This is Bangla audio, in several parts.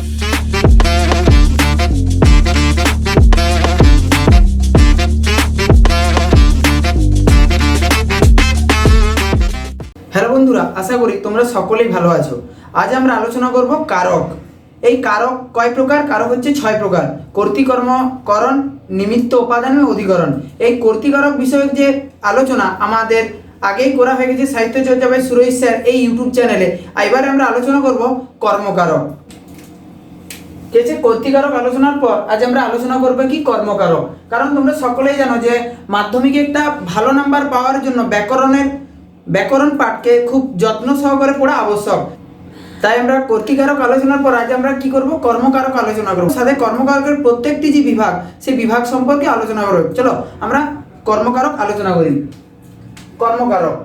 হ্যালো বন্ধুরা, আশা করি তোমরা সকলেই ভালো আছো। আজ আমরা আলোচনা করব কারক। এই কারক কয় প্রকার? কারক হচ্ছে ছয় প্রকার। কর্তৃকর্ম করণ নিমিত্ত উপাদান এবং অধিকরণ। এই কর্তৃকারক বিষয়ক যে আলোচনা আমাদের আগেই করা হয়ে গেছে সাহিত্য চর্চা বাই সুরজ স্যার এই ইউটিউব চ্যানেলে। এবারে আমরা আলোচনা করব কর্মকারক। ঠিক আছে কর্তৃকারক আলোচনার পর আজ আমরা আলোচনা করব কি কর্মকারক? কারণ তোমরা সকলেই জানো যে মাধ্যমিকে একটা ভালো নাম্বার পাওয়ার জন্য ব্যাকরণের, ব্যাকরণ পাঠকে খুব যত্ন সহকারে পড়া আবশ্যক। তাই আমরা কর্তৃকারক আলোচনার পর আজ আমরা কি করব? কর্মকারক আলোচনা করব। সাথে কর্মকারকের প্রত্যেকটি যে বিভাগ, সেই বিভাগ সম্পর্কে আলোচনা করব। চলো, আমরা কর্মকারক আলোচনা করি। কর্মকারক।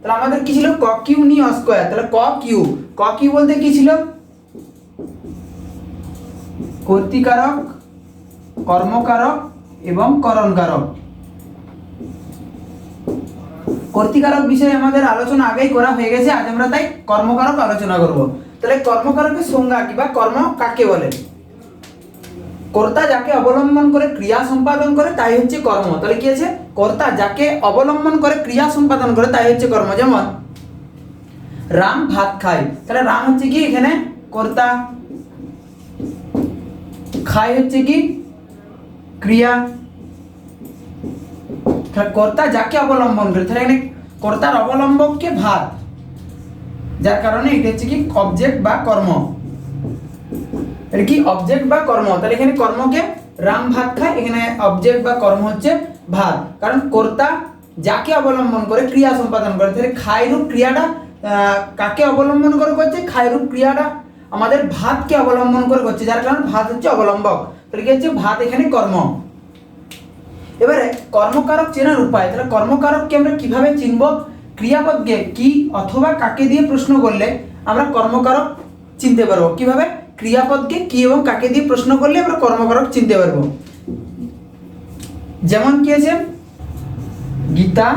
তাহলে আমাদের কি ছিল? ক কিউ নি স্কোয়ার। তাহলে ক কিউ। ক কিউ বলতে কি ছিল? কর্তৃকারক কর্মকারক এবং করণকারক। কর্তৃকারক বিষয়ে আমাদের আলোচনা আগেই করা হয়ে গেছে, আজ আমরা তাই কর্মকারক আলোচনা করব। তাহলে কর্মকারকের সংজ্ঞা কি বা কর্ম কাকে বলে? কর্তা যাকে অবলম্বন করে ক্রিয়া সম্পাদন করে, তাই হচ্ছে কর্ম। তাহলে কি আছে? কর্তা যাকে অবলম্বন করে ক্রিয়া সম্পাদন করে, তাই হচ্ছে কর্ম। যেমন, রাম ভাত খায়। তাহলে রাম হচ্ছে কি এখানে? কর্তা। খায় হচ্ছে কি ক্রিয়া কর্তা যাকে অবলম্বন করে, তাহলে এখানে কর্তার অবলম্বককে ভাত যার কারণে এটা হচ্ছে কি অবজেক্ট বা কর্ম। এটা কি অবজেক্ট বা কর্ম? তাহলে এখানে কর্মকে রাম ভাত খায়, এখানে অবজেক্ট বা কর্ম হচ্ছে ভাত কারণ কর্তা যাকে অবলম্বন করে ক্রিয়া সম্পাদন করে, তাহলে খায় রূপ ক্রিয়াটা কাকে অবলম্বন করে করছে খায় রূপ ক্রিয়াটা আমাদের ভাতকে অবলম্বন করে করছে, যার কারণে ভাত হচ্ছে অবলম্বক। তাহলে কি হচ্ছে ভাত এখানে কর্ম। এবারে কর্মকারক চেনার উপায়, তাহলে কর্মকারককে আমরা কীভাবে চিনব? ক্রিয়াপদকে কি অথবা কাকে দিয়ে প্রশ্ন করলে আমরা কর্মকারক চিনতে পারব? কীভাবে? ক্রিয়াপদকে কি এবং কাকে দিয়ে প্রশ্ন করলে আমরা কর্মকারক চিনতে পারব? যেমন কি আছে? গীতা,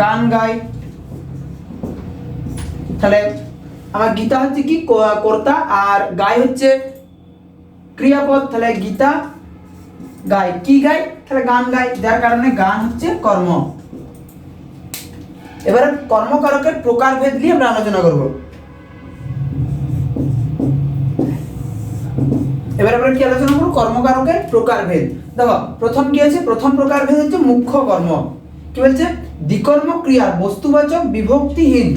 গান গায় তাহলে আমার গীতা হচ্ছে কি কর্তা, আর গায় হচ্ছে ক্রিয়াপদ, তাহলে গীতা গায় কি গায় তাহলে গান গায় যার কারণে গান হচ্ছে কর্ম। এবারে কর্মকারকের প্রকারভেদ নিয়ে আমরা আলোচনা করব। এবার আমরা কি আলোচনা করব? কর্মকারকের প্রকারভেদ। দেখো, প্রথম কি আছে? প্রথম প্রকারভেদ হচ্ছে মুখ্য কর্ম। কি বলছে? দ্বিকর্ম ক্রিয়ার বস্তুবাচক, বিভক্তিহীন।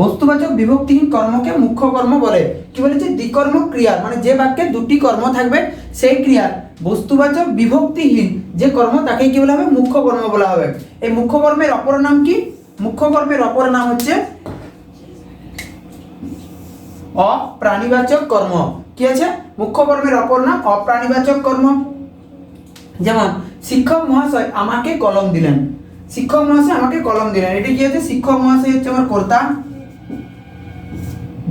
বস্তুবাচক বিভক্তিহীন কর্মকে মুখ্য কর্ম বলে। কি বলেছে? দ্বিকর্ম ক্রিয়ার মানে যে বাক্যে দুটি কর্ম থাকবে, সেই ক্রিয়ার বস্তুবাচক বিভক্তিহীন যে কর্ম, তাকে কি বলা হবে? মুখ্য কর্ম বলা হবে। এই মুখ্য কর্মের অপর নাম কি? মুখ্য কর্মের অপর নাম হচ্ছে অপ্রাণীবাচক কর্ম। কি আছে? মুখ্য কর্মের অপর নাম অপ্রাণীবাচক কর্ম। যেমন, শিক্ষক মহাশয় আমাকে কলম দিলেন। শিক্ষক মহাশয় আমাকে কলম দিলেন। এটি কি আছে? শিক্ষক মহাশয় হচ্ছে আমার কর্তা।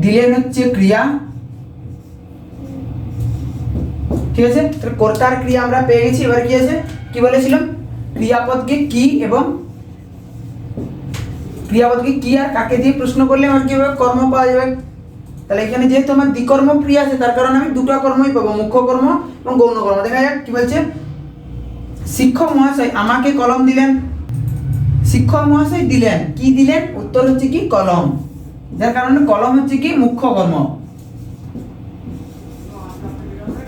দিলেন হচ্ছে ক্রিয়া। ঠিক আছে? কর্তার ক্রিয়া আমরা পেয়ে গেছি, এবার কি আছে? কি বলেছিলাম? ক্রিয়াপদকে কি এবং ক্রিয়াপদকে কি আর কাকে দিয়ে প্রশ্ন করলে আমার কি হবে কর্ম পাওয়া যাবে? তাহলে এখানে যেহেতু আমার দ্বিকর্ম ক্রিয়া আছে, তার কারণে আমি দুটো কর্মই পাবো মুখ্য কর্ম এবং গৌণ কর্ম দেখা যাক কি বলছে? শিক্ষক মহাশয় আমাকে কলম দিলেন। শিক্ষক মহাশয় দিলেন। কি দিলেন? উত্তর হচ্ছে কি? কলম। যার কারণে কলম হচ্ছে কি মুখ্য কর্ম।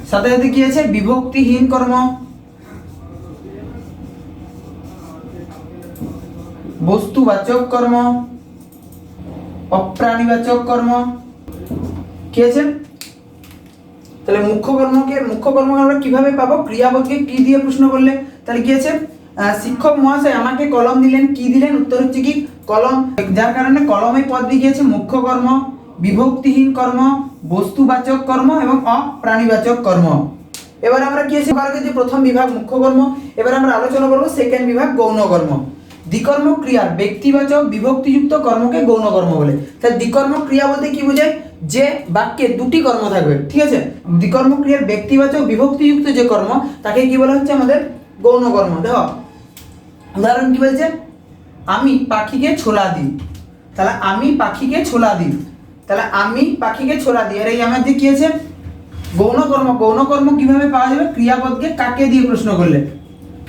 সাথে সাথে কি আছে? বিভক্তিহীন কর্ম। বস্তুবাচক কর্ম। অপ্রাণীবাচক কর্ম। কি আছে? তাহলে মুখ্য কর্মকে, মুখ্য কর্ম আমরা কীভাবে পাবো? ক্রিয়াপদকে কি দিয়ে প্রশ্ন করলে? তাহলে কি আছে? শিক্ষক মহাশয় আমাকে কলম দিলেন, কি দিলেন? উত্তর হচ্ছে কি কলম, যার কারণে কলমে পদ গিয়েছে মুখ্য কর্ম, বিভক্তিহীন কর্ম, বস্তুবাচক কর্ম এবং অপ্রাণীবাচক কর্ম। এবার আমরা কি আছে যে প্রথম বিভাগ মুখ্য কর্ম, এবার আমরা আলোচনা করব সেকেন্ড বিভাগ গৌণ কর্ম। দ্বিকর্ম ক্রিয়ার ব্যক্তিবাচক, বিভক্তিযুক্ত কর্মকে গৌণ কর্ম বলে। তাহলে দ্বিকর্ম ক্রিয়া বলতে কি বোঝায়? যে বাক্যে দুটি কর্ম থাকবে, ঠিক আছে? দ্বিকর্ম ক্রিয়ার ব্যক্তিবাচক, বিভক্তিযুক্ত যে কর্ম, তাকে কি বলা হচ্ছে আমাদের গৌণ কর্ম। দেখো, উদাহরণ কি বলছে? আমি পাখিকে ছোলা দিই। তাহলে আমি পাখিকে ছোলা দিই। তাহলে আমি পাখিকে ছোলা দিই। আর এই আমার যে কি আছে গৌণকর্ম গৌণকর্ম কীভাবে পাওয়া যাবে? ক্রিয়াপদকে কাকে দিয়ে প্রশ্ন করলে?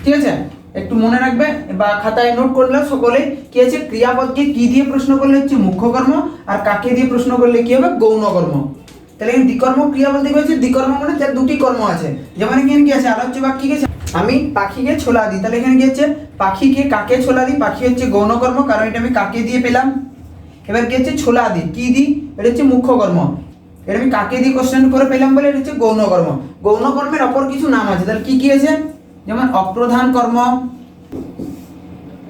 ঠিক আছে? একটু মনে রাখবে বা খাতায় নোট করলে সকলে কি আছে? ক্রিয়াপদকে কি দিয়ে প্রশ্ন করলে হচ্ছে মুখ্য কর্ম আর কাকে দিয়ে প্রশ্ন করলে কি হবে? গৌণ কর্ম। তাহলে দ্বিকর্ম ক্রিয়া বলতে কি হচ্ছে দ্বিকর্ম মানে তার দুটি কর্ম আছে। যেমন এখানে কি আছে? আলোচ্য বাক্য আছে? আমি পাখিকে ছোলা দিই। তাহলে এখানে কি হচ্ছে? পাখিকে কাকে ছোলা দিই? পাখি হচ্ছে গৌণকর্ম, কারণ এটা আমি কাকে দিয়ে পেলাম? এবার কি হচ্ছে? ছোলা দিই। কি দিই? এটা হচ্ছে মুখ্য কর্ম এটা আমি কাকে দিয়ে কোশ্চেন করে পেলাম বলে? এটা হচ্ছে গৌণকর্ম। গৌণকর্মের অপর কিছু নাম আছে। তাহলে কি কি আছে? যেমন অপ্রধান কর্ম।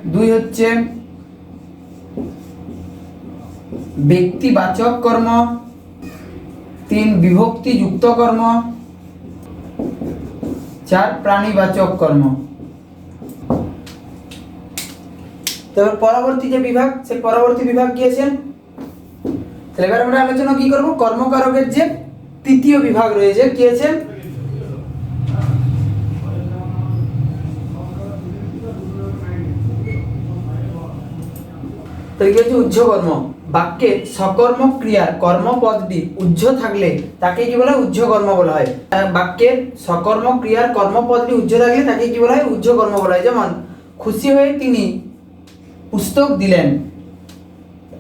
দুই হচ্ছে ব্যক্তিবাচক কর্ম। তিন বিভক্তি যুক্ত কর্ম। চার প্রাণীবাচক কর্ম। তারপর পরবর্তী যে বিভাগ সে পরবর্তী বিভাগ গিয়েছেন তাহলে এবার আমরা আলোচনা কি করব? কর্মকারকের যে তৃতীয় বিভাগ রয়েছে, কি আছে? কি হচ্ছে উজ্জ্বকর্ম। বাক্যে সকর্ম ক্রিয়ার কর্মপদটি উজ্জ্ব থাকলে তাকে কি বলা হয়? উজ্জ্বকর্ম বলা হয়। বাক্যের সকর্ম ক্রিয়ার কর্মপদটি উজ্জ্ব থাকলে তাকে কি বলা হয়? উজ্জ্বকর্ম বলা হয়। যেমন, খুশি হয়ে তিনি পুস্তক দিলেন।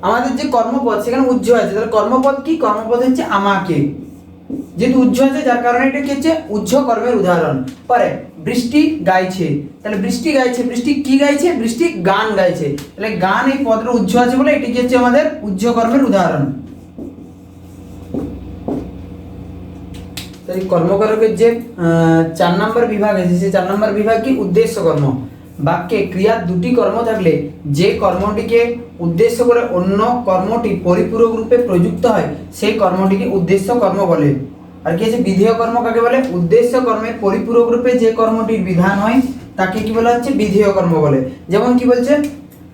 আমাদের যে কর্মপদ, সেখানে উজ্জ্ব আছে। তাহলে কর্মপদ কি? কর্মপদ হচ্ছে আমাকে। যেহেতু উজ্জ্ব আছে, যার কারণে এটা কি হচ্ছে? উজ্জ্ব কর্মের উদাহরণ। পরে, বৃষ্টি গাইছে। তাহলে বৃষ্টি গাইছে, বৃষ্টি কি গাইছে? বৃষ্টি গান গাইছে। তাহলে গান এই পদটা উজ্জ্ব আছে বলে এটি কি হচ্ছে আমাদের উজ্জ্ব কর্মের উদাহরণ কর্মকারকের যে চার নম্বর বিভাগ আছে, সেই চার নম্বর বিভাগ কি? উদ্দেশ্য কর্ম বাক্যে ক্রিয়ার দুটি কর্ম থাকলে যে কর্মটিকে উদ্দেশ্য করে অন্য কর্মটি পরিপূরক রূপে প্রযুক্ত হয়, সেই কর্মটিকে উদ্দেশ্য কর্ম বলে। আর কি আছে? বিধেয় কর্ম কাকে বলে? উদ্দেশ্য কর্মের পরিপূরক রূপে যে কর্মটির বিধান হয়, তাকে কি বলা হচ্ছে? বিধেয় কর্ম বলে। যেমন কি বলছে?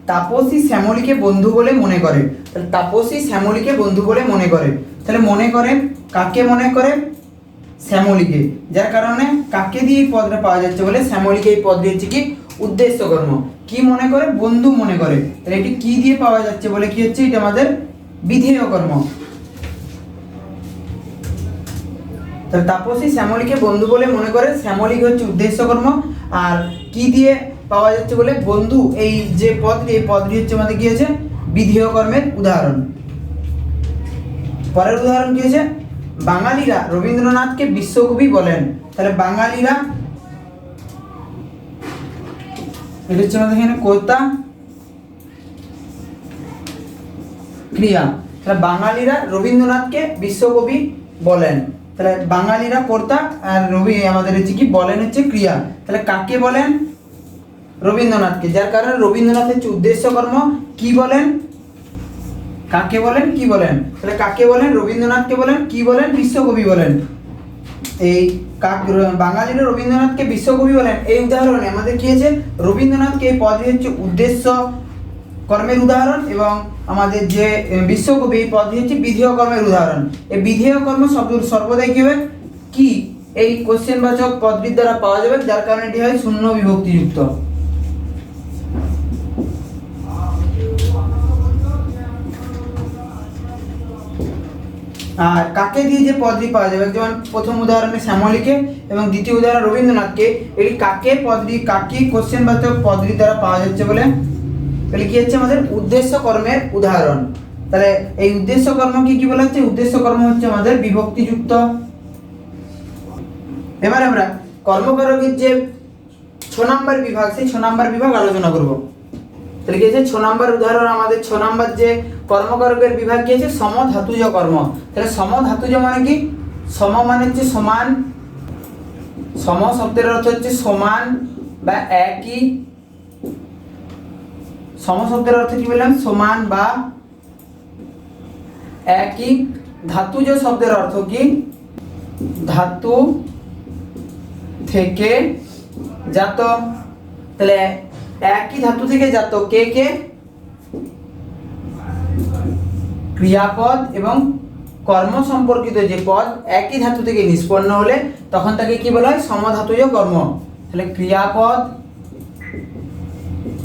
তাপসী শ্যামলীকে বন্ধু বলে মনে করে। তাহলে তাপসী শ্যামলীকে বন্ধু বলে মনে করে। তাহলে মনে করে, কাকে মনে করে? শ্যামলীকে। যার কারণে কাকে দিয়ে এই পদটা পাওয়া যাচ্ছে বলে? শ্যামলীকে এই পদ দিয়েছে কি? উদ্দেশ্য কর্ম। কি মনে করে? বন্ধু মনে করে। তাহলে এটি কি দিয়ে পাওয়া যাচ্ছে বলে কি হচ্ছে? এটা আমাদের বিধেয় কর্ম। তাহলে তাপসী শ্যামলীকে বন্ধু বলে মনে করে। শ্যামলী হচ্ছে উদ্দেশ্য কর্ম। আর কি দিয়ে পাওয়া যাচ্ছে বলে? বন্ধু, এই যে পদটি, এই পদটি হচ্ছে আমাদের কি আছে বিধেয় কর্মের উদাহরণ। পরের উদাহরণ কি আছে বাঙালিরা রবীন্দ্রনাথকে বিশ্বকবি বলেন। তাহলে বাঙালিরা এটা হচ্ছে আমাদের এখানে কর্তা। ক্রিয়া। তাহলে বাঙালিরা রবীন্দ্রনাথকে বিশ্বকবি বলেন। তাহলে বাঙালিরা কর্তা আর রবি, আমাদের হচ্ছে কি বলেন হচ্ছে ক্রিয়া। তাহলে কাকে বলেন? রবীন্দ্রনাথকে। যার কারণে রবীন্দ্রনাথ হচ্ছে উদ্দেশ্য কর্ম কি বলেন? কাকে বলেন? কি বলেন? তাহলে কাকে বলেন? রবীন্দ্রনাথকে বলেন, কি বলেন? বিশ্বকবি বলেন। এই বাঙালিরা রবীন্দ্রনাথকে বিশ্বকবি বলেন। এই উদাহরণে আমাদের কি হয়েছে রবীন্দ্রনাথকে এই পদে হচ্ছে উদ্দেশ্য কর্মের উদাহরণ এবং আমাদের যে বিশ্বকবি এই পদটি হচ্ছে বিধেয় কর্মের উদাহরণ। এই বিধেয় কর্ম শব্দ সর্বদাই কি হবে? কি? এই কোশ্চেন বাচক দ্বারা পাওয়া যাবে, যার কারণে এটি হয় শূন্য বিভক্তিযুক্ত। আর কাকে দিয়ে যে পদটি পাওয়া যাবে? যেমন প্রথম উদাহরণে শ্যামলীকে এবং দ্বিতীয় উদাহরণ রবীন্দ্রনাথকে। এটি কাকে পদটি, কাকে কোশ্চেন বাচক পদটি দ্বারা পাওয়া যাচ্ছে বলে? তাহলে কি হচ্ছে আমাদের? উদ্দেশ্য কর্মের উদাহরণ। তাহলে এই উদ্দেশ্য কর্ম কি কি বলা হচ্ছে? উদ্দেশ্য কর্ম হচ্ছে আমাদের বিভক্তিযুক্ত। এবার আমরা কর্মকারকের যে ছ নম্বর বিভাগ, সেই ছ নম্বর বিভাগ আলোচনা করব। তাহলে কি আছে? ছ নম্বর উদাহরণ আমাদের, ছ নম্বর যে কর্মকারকের বিভাগ কি আছে? সমধাতুজ কর্ম। তাহলে সমধাতুজ মানে কি? সম মানে হচ্ছে সমান, সম শব্দের অর্থ হচ্ছে সমান বা একই। সম শব্দের অর্থ কি বললাম? সমান বা একই। ধাতুজ শব্দের অর্থ কি? ধাতু থেকে জাত। তাহলে একই ধাতু থেকে জাত কে কে? ক্রিয়াপদ এবং কর্ম সম্পর্কিত যে পদ একই ধাতু থেকে নিষ্পন্ন হলে তখন তাকে কি বলা হয়? সমধাতুজ কর্ম। তাহলে ক্রিয়াপদ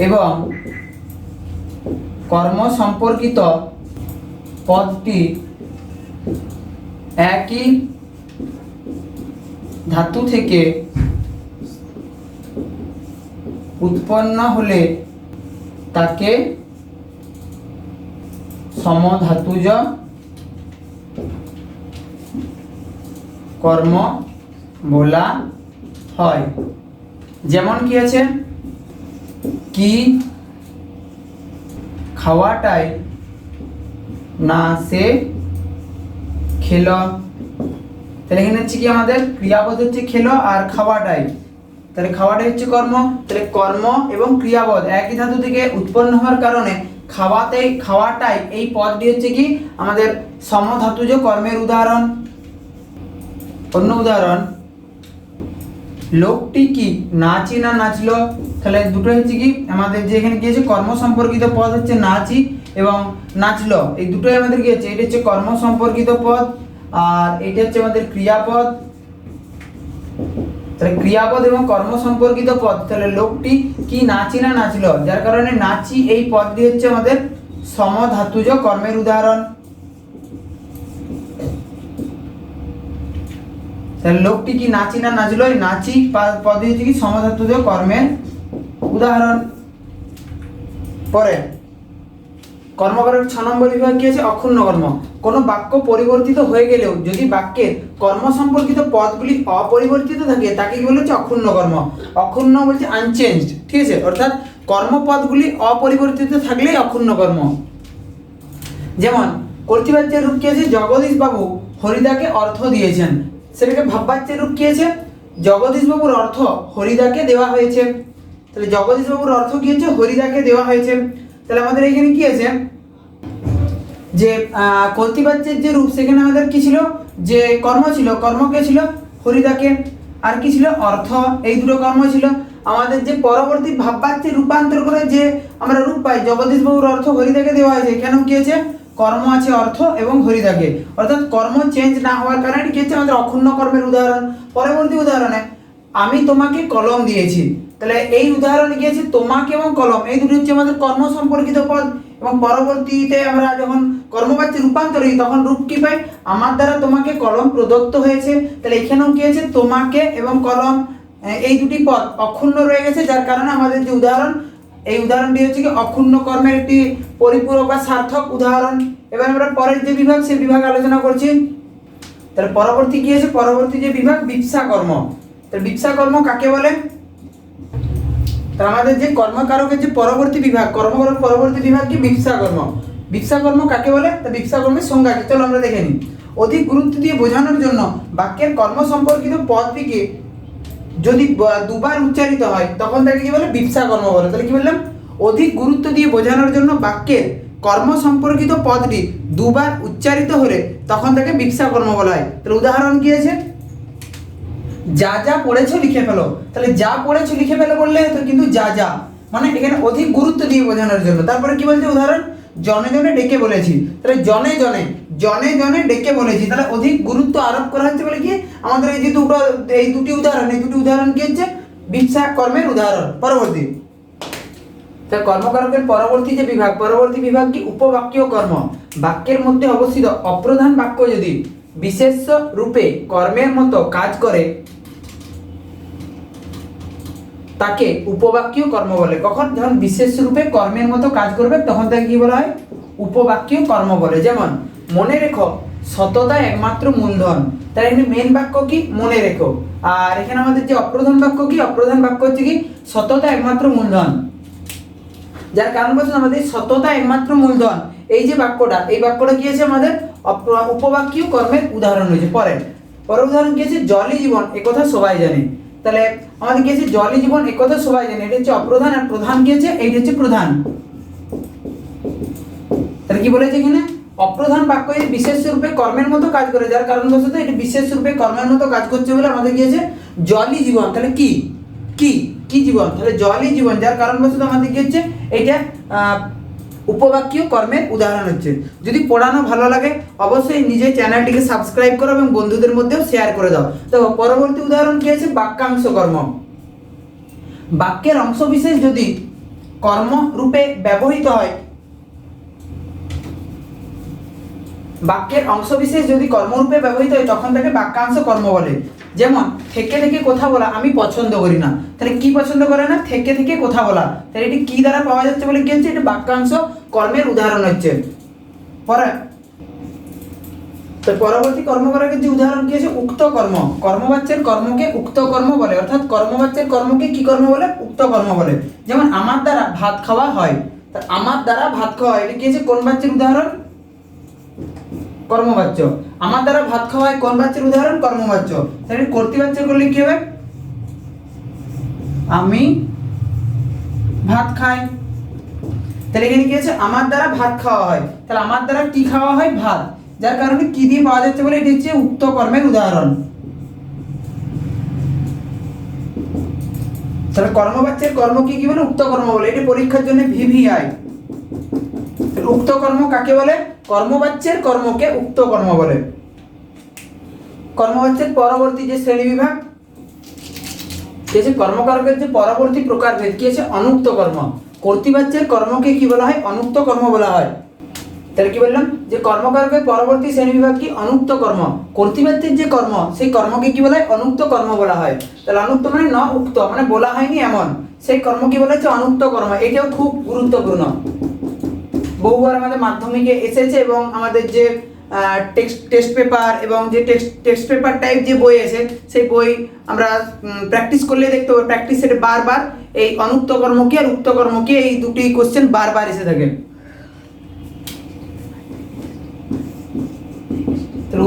এবং কর্ম সম্পর্কিত পদটি একই ধাতু থেকে উৎপন্ন হলে তাকে সমধাতুজ কর্ম বলা হয়। যেমন কি আছে? কি খাওয়াটাই না সে খেলো। তাহলে এখানে হচ্ছে কি আমাদের? ক্রিয়াপদ হচ্ছে খেলো আর খাওয়াটাই। তাহলে খাওয়াটাই হচ্ছে কর্ম। তাহলে কর্ম এবং ক্রিয়াপদ একই ধাতু থেকে উৎপন্ন হওয়ার কারণে খাওয়াতে, খাওয়াটাই এই পদটি হচ্ছে কি? আমাদের সমধাতুজ কর্মের উদাহরণ। অন্য উদাহরণ, লোকটি কি নাচি না নাচলো? তাহলে দুটো হচ্ছে কি? আমাদের যে এখানে আছে কর্ম সম্পর্কিত পদ হচ্ছে নাচি এবং নাচলো। এই দুটোই আমাদের কি হচ্ছে এটা হচ্ছে কর্ম সম্পর্কিত পদ আর এটা হচ্ছে আমাদের ক্রিয়াপদ। তাহলে ক্রিয়াপদ এবং কর্ম সম্পর্কিত পদ, তাহলে লোকটি কি নাচি না নাচলো? যার কারণে নাচি এই পদটি হচ্ছে আমাদের সমধাতুজ কর্মের উদাহরণ। তাহলে লোকটি কি নাচি না নাচলো? নাচি পদে হচ্ছে কি সমধাতুজ কর্মের উদাহরণ। পরে কর্মকারক ছ নম্বর বিভাগ কি আছে? অক্ষুণ্ণ কর্ম। কোনো বাক্য পরিবর্তিত হয়ে গেলেও যদি বাক্যের কর্ম সম্পর্কিত পদগুলি অপরিবর্তিত থাকে, তাকে কি বলে হচ্ছে অক্ষুণ্ণ কর্ম? অক্ষুণ্ণ বলছে আনচেঞ্জড ঠিক আছে? অর্থাৎ কর্মপদগুলি অপরিবর্তিত থাকলেই অক্ষুণ্ণ কর্ম। যেমন কর্তৃবাচ্যের রূপ কি আছে? জগদীশ বাবু হরিদাকে অর্থ দিয়েছেন। সেটাকে ভাববাচ্যের রূপ কি আছে? জগদীশ বাবুর অর্থ হরিদাকে দেওয়া হয়েছে। তাহলে জগদীশ বাবুর অর্থ কি হচ্ছে? হরিদাকে দেওয়া হয়েছে। তাহলে আমাদের এখানে কি আছে? যে আহ, কর্তৃবাচ্যের যে রূপ সেখানে আমাদের কি ছিল? যে কর্ম ছিল কর্ম কে ছিল? হরিদাকে। আর কি ছিল? অর্থ। এই দুটো কর্ম ছিল। আমাদের যে পরবর্তী ভাববাচ্যে রূপান্তর করে যে আমরা রূপ পাই জগদীশ বাবুর অর্থ হরিদাকে দেওয়া হয়েছে এখানেও কি আছে? কর্ম আছে অর্থ এবং হরিদাকে। অর্থাৎ কর্ম চেঞ্জ না হওয়ার কারণে কি হচ্ছে? আমাদের অক্ষুণ্ণ কর্মের উদাহরণ পরবর্তী উদাহরণে আমি তোমাকে কলম দিয়েছি। তাহলে এই উদাহরণে আছে তোমাকে এবং কলম। এই দুটি হচ্ছে আমাদের কর্ম সম্পর্কিত পদ এবং পরবর্তীতে আমরা যখন কর্মবাচ্যে রূপান্তর হই, তখন রূপ কি পাই? আমার দ্বারা তোমাকে কলম প্রদত্ত হয়েছে। তাহলে এখানেও কি আছে তোমাকে এবং কলম এই দুটি পদ অক্ষুণ্ণ রয়ে গেছে, যার কারণে আমাদের যে উদাহরণ, এই উদাহরণটি হচ্ছে কি অক্ষুণ্ণ কর্মের একটি পরিপূরক বা সার্থক উদাহরণ। এবার আমরা পরের যে বিভাগ সেই বিভাগ আলোচনা করছি। তাহলে পরবর্তী কি আছে পরবর্তী যে বিভাগ বিপসা কর্ম তাহলে বিপসা কর্ম কাকে বলে? তাহলে আমাদের যে কর্মকারকের যে পরবর্তী বিভাগ, কর্মকারক পরবর্তী বিভাগ কি? বিপসা কর্ম বিপসা কর্ম কাকে বলে? তা বিপসা কর্মের সংজ্ঞা কি চলো আমরা দেখে নিই। অধিক গুরুত্ব দিয়ে বোঝানোর জন্য বাক্যের কর্ম সম্পর্কিত পদটিকে যদি দুবার উচ্চারিত হয়, তখন তাকে কি বলে? বিপসা কর্ম বলে। তাহলে কি বললাম? অধিক গুরুত্ব দিয়ে বোঝানোর জন্য বাক্যের কর্ম সম্পর্কিত পদটি দুবার উচ্চারিত হলে তখন তাকে বিপসা কর্ম বলা হয়। তাহলে উদাহরণ কি আছে? যা যা পড়েছো লিখে ফেলো। তাহলে যা পড়েছো লিখে ফেলো বললে তো কিন্তু যা যা। মানে এখানে অধিক গুরুত্ব দিয়ে বোঝানোর জন্য। তারপরে কি বলছে? উদাহরণ, জনে জনে ডেকে বলেছি। তাহলে জনে জনে জনে জনে ডেকে বলেছি। তাহলে অধিক গুরুত্ব আরোপ করা হচ্ছে বলে কি? আমাদের এই যে দুটো, এই দুটি উদাহরণ, এই দুটি উদাহরণ কি হচ্ছে? বিপসা কর্মের উদাহরণ, পরবর্তী। তা কর্মকারকের পরবর্তী যে বিভাগ, পরবর্তী বিভাগ কি? উপবাক্য কর্ম। বাক্যের মধ্যে অবস্থিত অপ্রধান বাক্য যদি বিশেষ রূপে কর্মের মতো কাজ করে তাকে উপবাক্য কর্ম বলে। কখন? যখন বিশেষ রূপে কর্মের মতো কাজ করবে, তখন তাকে কি বলা হয়? উপবাক্য কর্ম বলে। যেমন, মনে রেখো, সততা একমাত্র মূলধন। তার এখানে মেন বাক্য কি? মনে রেখো। আর এখানে আমাদের যে অপ্রধান বাক্য কি? অপ্রধান বাক্য হচ্ছে কি? সততা একমাত্র মূলধন। যার কারণ বলছেন আমাদের সততা একমাত্র মূলধন। এই যে বাক্যটা, এই বাক্যটা কি আছে আমাদের? উপবাক্য কর্মের উদাহরণ রয়েছে। পরে পরের উদাহরণ কি আছে? জলই জীবন একথা সবাই জানে। তাহলে আমাদের কি আছে জলই জীবন একথা সবাই জানে। এটা হচ্ছে অপ্রধান আর প্রধান কি আছে এইটা হচ্ছে প্রধান। তাহলে কি বলেছে এখানে? অপ্রধান বাক্য বিশেষ রূপে কর্মের মতো কাজ করে, যার কারণ বশত এটি বিশেষ রূপে কর্মের মতো কাজ করছে বলে আমাদের কি আছে জলই জীবন। তাহলে কি? কি? কি জীবন? তাহলে জলই জীবন, যার কারণ বশত আমাদের কি হচ্ছে এইটা উপবাক্য কর্মের উদাহরণ হচ্ছে। যদি পড়ানো ভালো লাগে, অবশ্যই নিজের চ্যানেলটিকে সাবস্ক্রাইব করো এবং বন্ধুদের মধ্যেও শেয়ার করে দাও। তো পরবর্তী উদাহরণ কি আছে বাক্যাংশ কর্ম। বাক্যের অংশবিশেষ যদি কর্ম রূপে ব্যবহৃত হয়, বাক্যের অংশবিশেষ যদি কর্মরূপে ব্যবহৃত হয়, তখন তাকে বাক্যাংশ কর্ম বলে। যেমন, থেকে থেকে কথা বলা আমি পছন্দ করি না। তাহলে কি পছন্দ করে না? থেকে থেকে কথা বলা। তাহলে এটি কি দ্বারা পাওয়া যাচ্ছে বলে কি হচ্ছে? এটি বাক্যাংশ কর্মের উদাহরণ হচ্ছে। পরে, তো পরবর্তী কর্মকারকের যে উদাহরণ কি আছে উক্ত কর্ম। কর্মবাচ্যের কর্মকে উক্ত কর্ম বলে। অর্থাৎ কর্মবাচ্যের কর্মকে কি কর্ম বলে? উক্ত কর্ম বলে। যেমন, আমার দ্বারা ভাত খাওয়া হয়। তা আমার দ্বারা ভাত খাওয়া হয়। এটা কি আছে কোন বাচ্যের উদাহরণ? কর্মবাচ্য। আমার দ্বারা ভাত খাওয়া হয় কোন বাচ্যের উদাহরণ কর্মবাচ্য। তাহলে কর্তৃবাচ্য করলে কি হবে? আমি ভাত খাই। তাহলে এখানে কি আছে? আমার দ্বারা ভাত খাওয়া হয়। তাহলে আমার দ্বারা কি খাওয়া হয়? ভাত। যার কারণে কি দিয়ে পাওয়া যাচ্ছে বলে এটি হচ্ছে উক্ত কর্মের উদাহরণ। তাহলে কর্মবাচ্যের কর্ম কি কি বলে? উক্ত কর্ম বলে। এটি পরীক্ষার জন্য ভিভিআই। উক্ত কর্ম কাকে বলে? কর্মবাচ্যের কর্মকে উক্ত কর্ম বলে। কর্মবাচ্যের পরবর্তী যে শ্রেণি বিভাগ কর্মকারকের যে পরবর্তী প্রকারভেদ কি আছে? অনুক্ত কর্ম। কর্তৃবাচ্যের কর্মকে কি বলা হয়? অনুক্ত কর্ম বলা হয়। তাহলে কি বললাম? যে কর্মকারকের পরবর্তী শ্রেণি বিভাগ কি? অনুক্ত কর্ম। কর্তৃবাচ্যের যে কর্ম, সেই কর্মকে কি বলা হয়? অনুক্ত কর্ম বলা হয়। তাহলে অনুক্ত মানে ন উক্ত মানে বলা হয়নি এমন। সেই কর্ম কি বলা হচ্ছে অনুক্ত কর্ম। এটাও খুব গুরুত্বপূর্ণ। বহুবার আমাদের মাধ্যমিকে এসেছে এবং আমাদের যে টেক্সট টেস্ট পেপার এবং যে টেক্সট টেক্সট পেপার টাইপ যে বই আছে, সেই বই আমরা প্র্যাকটিস করলে দেখতে পাবো। প্র্যাকটিস বারবার এই অনুক্ত কর্ম কি আর উক্ত কর্ম কি এই দুটি কোশ্চেন বারবার এসে থাকে।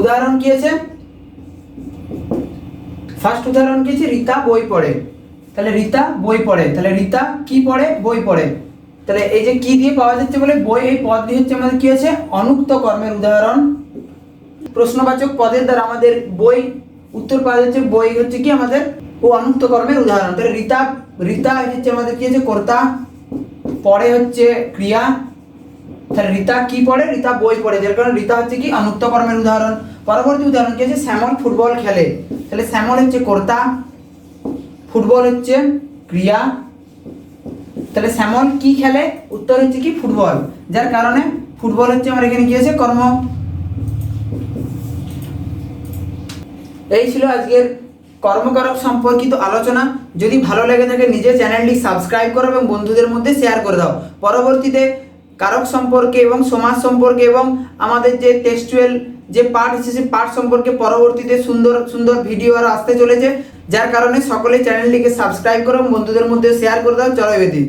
উদাহরণ কি আছে? ফার্স্ট উদাহরণ কি আছে? রীতা বই পড়ে। তাহলে রীতা বই পড়ে। তাহলে রীতা কি পড়ে? বই পড়ে। তাহলে এই যে কি দিয়ে পাওয়া যাচ্ছে বলে বই, এই পদ দিয়ে হচ্ছে আমাদের কি আছে? অনুক্ত কর্মের উদাহরণ। প্রশ্নবাচক পদের দ্বারা আমাদের বই, উত্তর পাওয়া যাচ্ছে, বই হচ্ছে কি আমাদের? ও অনুক্ত কর্মের উদাহরণ। তাহলে রীতা রীতা হচ্ছে আমাদের কি আছে? কর্তা। পড়ে হচ্ছে ক্রিয়া। তাহলে রীতা কি পড়ে? রীতা বই পড়ে, যার কারণে রীতা হচ্ছে কি অনুক্ত কর্মের উদাহরণ। পরবর্তী উদাহরণ কি আছে? শ্যামল ফুটবল খেলে। তাহলে শ্যামল হচ্ছে কর্তা, ফুটবল হচ্ছে ক্রিয়া। তাহলে শ্যামল কি খেলে? উত্তর হচ্ছে কি ফুটবল। যার কারণে ফুটবল হচ্ছে আমার এখানে কি আছে কর্ম। এই ছিল আজকের কর্মকারক সম্পর্কিত আলোচনা। যদি ভালো লেগে থাকে নিজের চ্যানেলটি সাবস্ক্রাইব করো এবং বন্ধুদের মধ্যে শেয়ার করে দাও। পরবর্তীতে কারক সম্পর্কে এবং সমাজ সম্পর্কে এবং আমাদের যে টেক্সচুয়াল যে পার্ট সেই পার্ট সম্পর্কে পরবর্তীতে সুন্দর সুন্দর ভিডিও আর আসতে চলেছে। যার কারণে সকলে চ্যানেলটিকে সাবস্ক্রাইব করো বন্ধুদের মধ্যে শেয়ার করে দাও। চলো বেদি